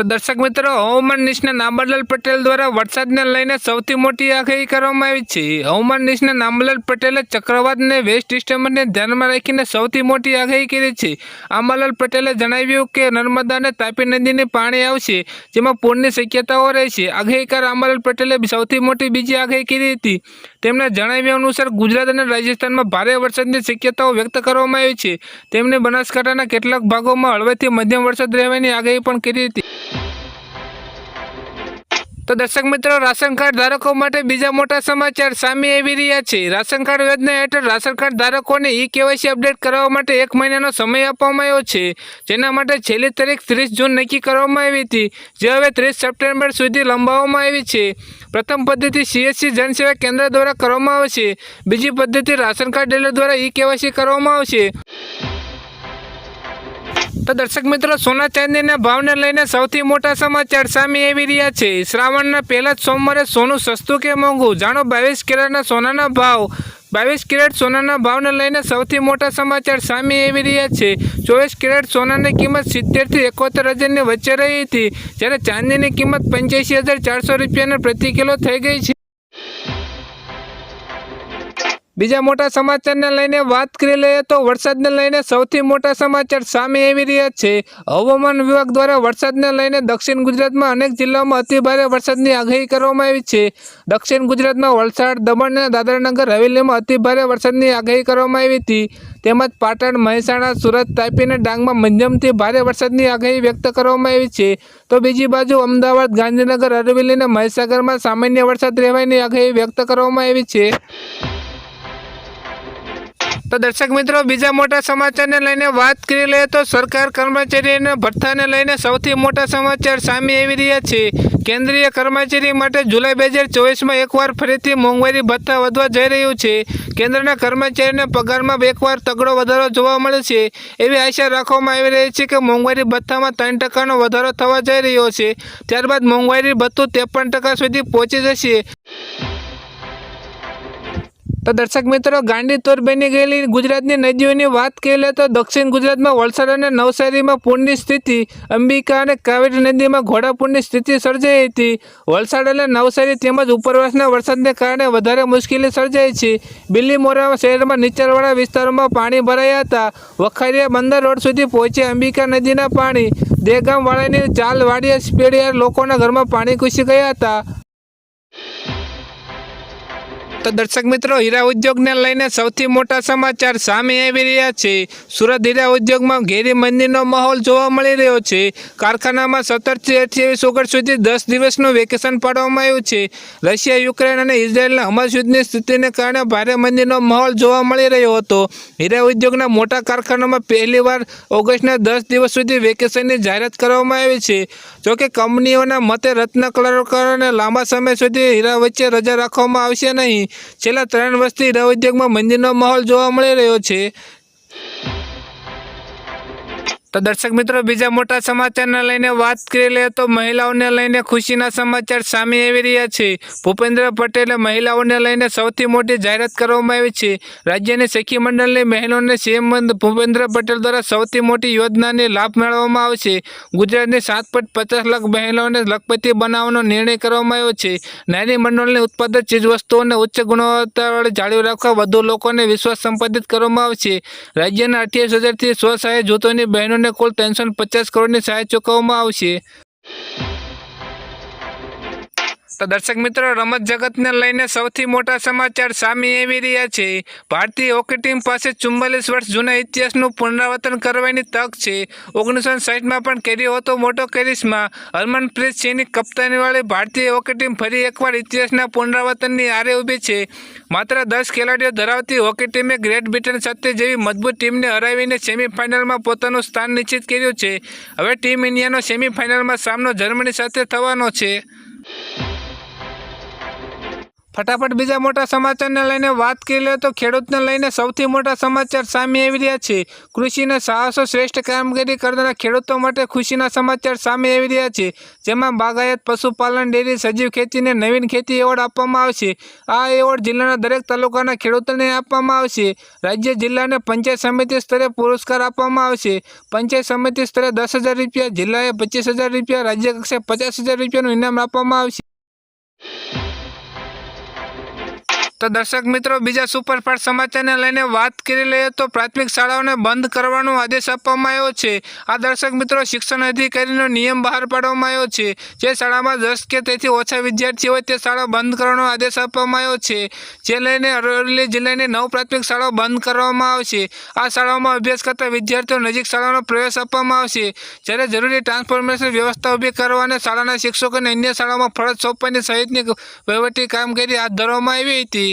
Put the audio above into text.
તો દર્શક મિત્રો, હવામાન નિષ્ણાત નામલાલ પટેલ દ્વારા વરસાદને લઈને સૌથી મોટી આગાહી કરવામાં આવી છે. હવામાન નિષ્ણાત નામલાલ પટેલે ચક્રવાતને વેસ્ટ ડિસ્ટર્બન્સને ધ્યાનમાં રાખીને સૌથી મોટી આગાહી કરી છે. આંબાલાલ પટેલે જણાવ્યું કે, નર્મદા અને તાપી નદીને પાણી આવશે, જેમાં પૂરની શક્યતાઓ રહેશે આગાહીકાર આંબાલાલ પટેલે સૌથી મોટી બીજી આગાહી કરી હતી. તેમના જણાવ્યા અનુસાર, ગુજરાત અને રાજસ્થાનમાં ભારે વરસાદની શક્યતાઓ વ્યક્ત કરવામાં આવી છે. તેમણે બનાસકાંઠાના કેટલાક ભાગોમાં હળવેથી મધ્યમ વરસાદ રહેવાની આગાહી પણ કરી હતી. તો દર્શક મિત્રો, રાશન કાર્ડ ધારકો માટે બીજા મોટા સમાચાર સામે આવી રહ્યા છે. રાશન કાર્ડ યોજના હેઠળ રાશન કાર્ડ ધારકોને ઈ કેવાયસી અપડેટ કરાવવા માટે એક મહિનાનો સમય આપવામાં આવ્યો છે. જેના માટે છેલ્લી તારીખ ત્રીસ જૂન નક્કી કરવામાં આવી હતી, જે હવે ત્રીસ સપ્ટેમ્બર સુધી લંબાવવામાં આવી છે. પ્રથમ પદ્ધતિ સીએસસી જનસેવા કેન્દ્ર દ્વારા કરવામાં આવશે. બીજી પદ્ધતિ રાશન કાર્ડ ડીલર દ્વારા ઈ કેવાયસી કરવામાં આવશે. તો દર્શક મિત્રો, સોના ચાંદીના ભાવને લઈને સૌથી મોટા સમાચાર સામે આવી રહ્યા છે. શ્રાવણના પહેલા જ સોમવારે સોનું સસ્તું કે મોંઘું? જાણો, બાવીસ કેરેટના સોનાના ભાવ, બાવીસ કેરેટ સોનાના ભાવને લઈને સૌથી મોટા સમાચાર સામે આવી રહ્યા છે. ચોવીસ કેરેટ સોનાની કિંમત સિત્તેરથી એકોતેર હજારની વચ્ચે રહી હતી, જ્યારે ચાંદીની કિંમત પંચ્યાસી હજાર ચારસો રૂપિયાના પ્રતિ કિલો થઈ ગઈ છે. બીજા મોટા સમાચારને લઈને વાત કરી લઈએ તો વરસાદને લઈને સૌથી મોટા સમાચાર સામે આવી રહ્યા છે. હવામાન વિભાગ દ્વારા વરસાદને લઈને દક્ષિણ ગુજરાતમાં અનેક જિલ્લાઓમાં અતિભારે વરસાદની આગાહી કરવામાં આવી છે. દક્ષિણ ગુજરાતમાં વલસાડ, દમણ અને દાદરાનગર હવેલીમાં અતિભારે વરસાદની આગાહી કરવામાં આવી હતી. તેમજ પાટણ, મહેસાણા, સુરત, તાપી અને ડાંગમાં મધ્યમથી ભારે વરસાદની આગાહી વ્યક્ત કરવામાં આવી છે. તો બીજી બાજુ અમદાવાદ, ગાંધીનગર, અરવલ્લી અને મહીસાગરમાં સામાન્ય વરસાદ રહેવાની આગાહી વ્યક્ત કરવામાં આવી છે. તો દર્શક મિત્રો, બીજા મોટા સમાચારને લઈને વાત કરી લઈએ તો સરકાર કર્મચારીઓના ભથ્થાને લઈને સૌથી મોટા સમાચાર સામે આવી રહ્યા છે. કેન્દ્રીય કર્મચારી માટે જુલાઈ બે હજાર ચોવીસમાં એકવાર ફરીથી મોંઘવારી ભથ્થા વધવા જઈ રહ્યું છે. કેન્દ્રના કર્મચારીને પગારમાં એકવાર તગડો વધારો જોવા મળે છે. એવી આશા રાખવામાં આવી રહી છે કે મોંઘવારી ભથ્થામાં ત્રણ ટકાનો વધારો થવા જઈ રહ્યો છે. ત્યારબાદ મોંઘવારી ભથ્થું ત્રેપન ટકા સુધી પહોંચી જશે. તો દર્શક મિત્રો, ગાંડી તોર બની ગયેલી ગુજરાતની નદીઓની વાત કરીએ તો દક્ષિણ ગુજરાતમાં વલસાડ અને નવસારીમાં પૂરની સ્થિતિ, અંબિકા અને કાવેરી નદીમાં ઘોડાપૂરની સ્થિતિ સર્જાઈ હતી. વલસાડ અને નવસારી તેમજ ઉપરવાસના વરસાદને કારણે વધારે મુશ્કેલી સર્જાઈ છે. બિલ્લીમોરા શહેરમાં નીચાણવાળા વિસ્તારોમાં પાણી ભરાયા હતા. વખારીયા બંદર રોડ સુધી પહોંચ્યા અંબિકા નદીના પાણી દેગામ વાળાની ચાલ વાડિયા સ્પેડિયા લોકોના ઘરમાં પાણી ઘૂસી ગયા હતા. તો દર્શક મિત્રો, હીરા ઉદ્યોગને લઈને સૌથી મોટા સમાચાર સામે આવી રહ્યા છે. સુરત હીરા ઉદ્યોગમાં ઘેરી મંદીનો માહોલ જોવા મળી રહ્યો છે. કારખાનામાં સત્તરથી અઠ્યાવીસ ઓગસ્ટ સુધી દસ દિવસનું વેકેશન પાડવામાં આવ્યું છે. રશિયા, યુક્રેન અને ઇઝરાયેલના હમાસ યુદ્ધની સ્થિતિને કારણે ભારે મંદીનો માહોલ જોવા મળી રહ્યો હતો. હીરા ઉદ્યોગના મોટા કારખાનામાં પહેલીવાર ઓગસ્ટના દસ દિવસ સુધી વેકેશનની જાહેરાત કરવામાં આવી છે. જોકે કંપનીઓના મતે રત્ન કલાકારોને લાંબા સમય સુધી હીરા વચ્ચે રજા રાખવામાં આવશે નહીં. છેલ્લા ત્રણ વર્ષથી રવ ઉદ્યોગમાં મંદીનો માહોલ જોવા મળી રહ્યો છે. તો દર્શક મિત્રો, બીજા મોટા સમાચારને લઈને વાત કરી લે તો મહિલાઓને લઈને ખુશીના સમાચાર સામે આવી રહ્યા છે. ભૂપેન્દ્ર પટેલે મહિલાઓને લઈને સૌથી મોટી જાહેરાત કરવામાં આવી છે. રાજ્યની સખી મંડળની બહેનોને સીએમ ભૂપેન્દ્ર પટેલ દ્વારા સૌથી મોટી યોજનાની લાભ મેળવવામાં આવશે ગુજરાતની સાત પોઈન્ટ પચાસ લાખ બહેનોને લખપતિ બનાવવાનો નિર્ણય કરવામાં આવ્યો છે. નાની મંડળની ઉત્પાદક ચીજવસ્તુઓને ઉચ્ચ ગુણવત્તાવાળી જાળવી રાખવા વધુ લોકોને વિશ્વાસ સંપાદિત કરવામાં આવશે. રાજ્યના અઠ્યાવીસ હજારથી સ્વસહાય જૂથોની જૂથોની બહેનોને કુલ ત્રણસો પચાસ કરોડની સહાય ચૂકવવામાં આવશે. તો દર્શક મિત્રો, રમત જગતને લઈને સૌથી મોટા સમાચાર સામે આવી રહ્યા છે. ભારતીય હોકી ટીમ પાસે ચુમ્માલીસ વર્ષ જૂના ઇતિહાસનું પુનરાવર્તન કરવાની તક છે. ઓગણીસો સાઠમાં પણ કર્યો હતો મોટો કેરિસમાં હરમનપ્રીત સિંહની કપ્તાનીવાળી ભારતીય હોકી ટીમ ફરી એકવાર ઇતિહાસના પુનરાવર્તનની આરે ઊભી છે. માત્ર દસ ખેલાડીઓ ધરાવતી હોકી ટીમે ગ્રેટ બ્રિટન સાથે જેવી મજબૂત ટીમને હરાવીને સેમીફાઇનલમાં પોતાનું સ્થાન નિશ્ચિત કર્યું છે. હવે ટીમ ઇન્ડિયાનો સેમીફાઇનલમાં સામનો જર્મની સાથે થવાનો છે. ફટાફટ બીજા મોટા સમાચારને લઈને વાત કરી લે તો ખેડૂતને લઈને સૌથી મોટા સમાચાર સામે આવી રહ્યા છે. કૃષિને સાહસો શ્રેષ્ઠ કામગીરી કરનારા ખેડૂતો માટે ખુશીના સમાચાર સામે આવી રહ્યા છે. જેમાં બાગાયત, પશુપાલન, ડેરી, સજીવ ખેતીને નવીન ખેતી એવોર્ડ આપવામાં આવશે. આ એવોર્ડ જિલ્લાના દરેક તાલુકાના ખેડૂતોને આપવામાં આવશે. રાજ્ય જિલ્લાને પંચાયત સમિતિ સ્તરે પુરસ્કાર આપવામાં આવશે. પંચાયત સમિતિ સ્તરે દસ રૂપિયા, જિલ્લાએ પચીસ રૂપિયા, રાજ્ય કક્ષાએ પચાસ રૂપિયાનું ઇનામ આપવામાં આવશે. તો દર્શક મિત્રો, બીજા સુપરફાસ્ટ સમાચારને લઈને વાત કરી લઈએ તો પ્રાથમિક શાળાઓને બંધ કરવાનો આદેશ આપવામાં આવ્યો છે. આ દર્શક મિત્રો, શિક્ષણ અધિકારીનો નિયમ બહાર પાડવામાં આવ્યો છે. જે શાળામાં દસ કે તેથી ઓછા વિદ્યાર્થીઓ હોય તે શાળા બંધ કરવાનો આદેશ આપવામાં આવ્યો છે. જે લઈને અરવલ્લી જિલ્લાની નવ પ્રાથમિક શાળાઓ બંધ કરવામાં આવશે. આ શાળાઓમાં અભ્યાસ કરતા વિદ્યાર્થીઓ નજીક શાળાનો પ્રવેશ આપવામાં આવશે. જ્યારે જરૂરી ટ્રાન્સફોર્મેશન વ્યવસ્થા ઊભી કરવા અને શાળાના શિક્ષકોને અન્ય શાળાઓમાં ફરજ સોંપવાની સહિતની વહીવટી કામગીરી હાથ ધરવામાં આવી હતી.